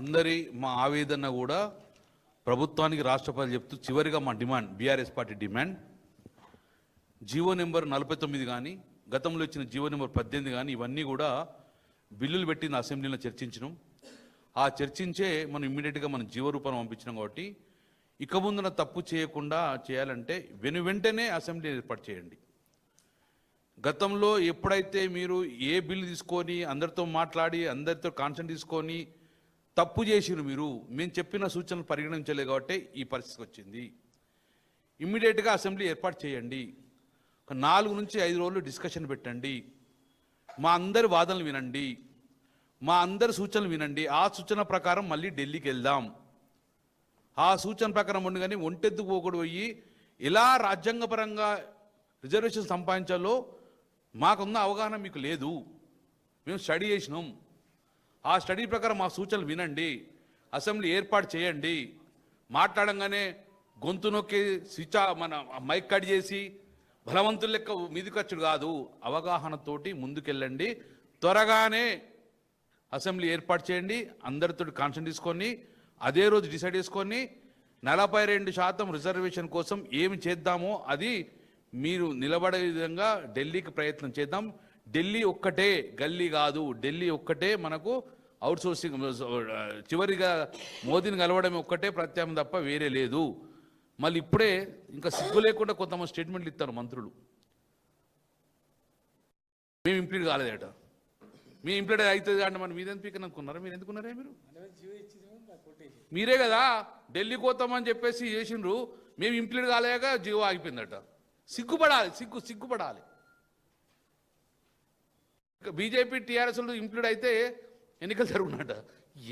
అందరి మా ఆవేదన కూడా ప్రభుత్వానికి రాష్ట్రపతి చెప్తూ చివరిగా మా demand BRS party demand. GO number నలభై తొమ్మిది కానీ గతంలో ఇచ్చిన జీవో నెంబర్ పద్దెనిమిది కానీ ఇవన్నీ కూడా బిల్లులు పెట్టిన అసెంబ్లీలో చర్చించినాం. ఆ చర్చించే మనం ఇమ్మీడియట్గా మనం జీవ రూపాన్ని పంపించినాం కాబట్టి ఇక ముందున తప్పు చేయకుండా చేయాలంటే వెను వెంటనే అసెంబ్లీ ఏర్పాటు చేయండి. గతంలో ఎప్పుడైతే మీరు ఏ బిల్లు తీసుకొని అందరితో మాట్లాడి అందరితో కాన్సెంట్ తీసుకొని తప్పు చేసిరు మీరు మేము చెప్పిన సూచనలు పరిగణించలేదు కాబట్టి ఈ పరిస్థితి వచ్చింది. ఇమ్మీడియట్గా అసెంబ్లీ ఏర్పాటు చేయండి. ఒక నాలుగు నుంచి ఐదు రోజులు డిస్కషన్ పెట్టండి. మా అందరి వాదనలు వినండి. మా అందరి సూచనలు వినండి. ఆ సూచన ప్రకారం మళ్ళీ ఢిల్లీకి వెళ్దాం. ఆ సూచన ప్రకారం ఉండి కానీ ఒంటెద్దు పోకూడదు పోయి ఎలా రాజ్యాంగపరంగా రిజర్వేషన్ సంపాదించాలో మాకున్న అవగాహన మీకు లేదు. మేము స్టడీ చేసినాం. ఆ స్టడీ ప్రకారం మా సూచనలు వినండి. అసెంబ్లీ ఏర్పాటు చేయండి. మాట్లాడంగానే గొంతు నొక్కి స్విచ్ మన మైక్ కట్ చేసి బలవంతుల లెక్క మీదికొచ్చుడు కాదు. అవగాహనతోటి ముందుకెళ్ళండి. త్వరగానే అసెంబ్లీ ఏర్పాటు చేయండి. అందరితో కాన్సెంట్ తీసుకొని అదే రోజు డిసైడ్ చేసుకొని నలభై రెండు శాతం రిజర్వేషన్ కోసం ఏమి చేద్దామో అది మీరు నిలబడే విధంగా ఢిల్లీకి ప్రయత్నం చేద్దాం. ఢిల్లీ ఒక్కటే గల్లీ కాదు. ఢిల్లీ ఒక్కటే మనకు అవుట్సోర్సింగ్ చివరిగా మోదీని కలవడం ఒక్కటే ప్రత్యామ్నాయం తప్ప వేరే లేదు. మళ్ళీ ఇప్పుడే ఇంకా సిగ్గు లేకుండా కొంతమంది స్టేట్మెంట్లు ఇస్తారు మంత్రులు. మేము ఇంప్లీట్ కాలేదట. మీ ఇంప్లీట్ అవుతుంది అంటే మనం మీరెందుకు పీకని అనుకున్నారా? మీరు ఎందుకున్నారే మీరు? మీరే కదా ఢిల్లీ పోతామని చెప్పేసి చేసిండ్రు. మేము ఇంప్లీట్ కాలేక జీవో ఆగిపోయిందట. సిగ్గుపడాలి సిగ్గు సిగ్గుపడాలి. బీజేపీ టీఆర్ఎస్ ఇంప్లీడ్ అయితే ఎన్నికలు జరుగునట.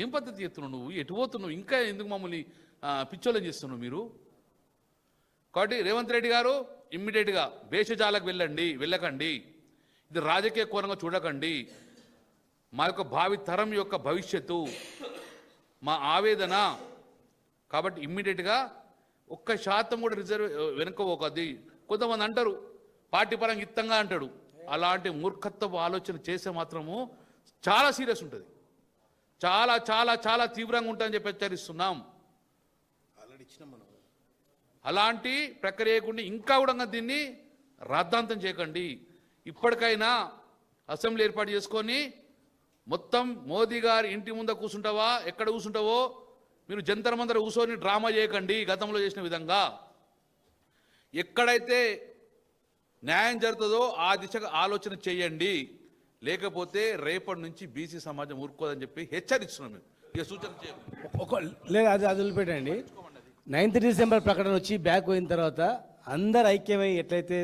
ఏం పద్ధతి ఎత్తున్నావు నువ్వు? ఎటు పోతున్నావు? ఇంకా ఎందుకు మమ్మల్ని పిచ్చోలం పిచ్చోళ్ళని చేస్తున్నావు మీరు? కాబట్టి రేవంత్ రెడ్డి గారు ఇమ్మీడియట్గా భేషజాలకు వెళ్ళండి వెళ్ళకండి. ఇది రాజకీయ కోణంగా చూడకండి. మా యొక్క భావి తరం యొక్క భవిష్యత్తు మా ఆవేదన. కాబట్టి ఇమ్మీడియట్గా ఒక్క శాతం కూడా రిజర్వ్ వెనుకపోకది కొంతమంది అంటారు పార్టీ పరంగా ఇత్తంగా అంటాడు. అలాంటి మూర్ఖత్వపు ఆలోచన చేస్తే మాత్రము చాలా సీరియస్ ఉంటుంది. చాలా చాలా చాలా తీవ్రంగా ఉంటుందని చెప్పి హెచ్చరిస్తున్నాం. అలాంటి ప్రక్రియ ఇంకా కూడా దీన్ని రాద్ధాంతం చేయకండి. ఇప్పటికైనా అసెంబ్లీ ఏర్పాటు చేసుకొని మొత్తం మోదీ గారి ఇంటి ముంద కూర్చుంటావా ఎక్కడ కూర్చుంటావో మీరు జంతర్ మంతర్ కూర్చొని డ్రామా చేయకండి గతంలో చేసిన విధంగా. ఎక్కడైతే న్యాయం జరుగుతుందో ఆ దిశగా ఆలోచన చేయండి. లేకపోతే రేపటి నుంచి బీసీ సమాజం ఊరుకోదని చెప్పి హెచ్చరిస్తున్నాం మేము. ఇక సూచన చేయండి ఒక లేదు అది అది వదిలిపెట్టండి. నైన్త్ డిసెంబర్ ప్రకటన వచ్చి బ్యాక్ పోయిన తర్వాత అందరు ఐక్యమై ఎట్లయితే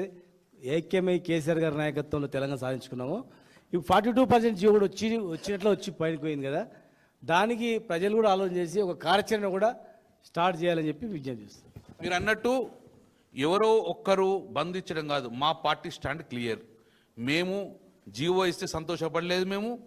ఐక్యమై కేసీఆర్ గారి నాయకత్వంలో తెలంగాణ సాధించుకున్నామో ఇప్పుడు ఫార్టీ టూ పర్సెంట్ జీవో కూడా వచ్చి వచ్చినట్లు వచ్చి పోయింది కదా. దానికి ప్రజలు కూడా ఆలోచన చేసి ఒక కార్యాచరణ కూడా స్టార్ట్ చేయాలని చెప్పి విజ్ఞప్తి చేస్తారు మీరు అన్నట్టు ఎవరో ఒక్కరు బంధించడం కాదు. మా పార్టీ స్టాండ్ క్లియర్. మేము జీవో ఇస్తే సంతోషపడలేదు మేము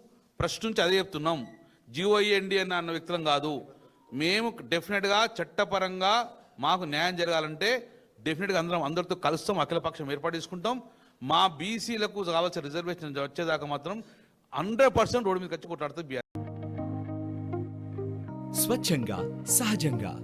ఫస్ట్ నుంచి అదే చెప్తున్నాం. జీవో ఇవ్వండి అని అన్న వ్యక్తులం కాదు. మేము డెఫినెట్గా చట్టపరంగా మాకు న్యాయం జరగాలంటే డెఫినెట్గా అందరం అందరితో కలుస్తాం అఖిలపక్షం ఏర్పాటు చేసుకుంటాం. మా బీసీలకు కావాల్సిన రిజర్వేషన్ వచ్చేదాకా మాత్రం హండ్రెడ్ పర్సెంట్ రోడ్డు మీద ఖర్చు కొట్లాడుతుంది స్వచ్ఛంగా సహజంగా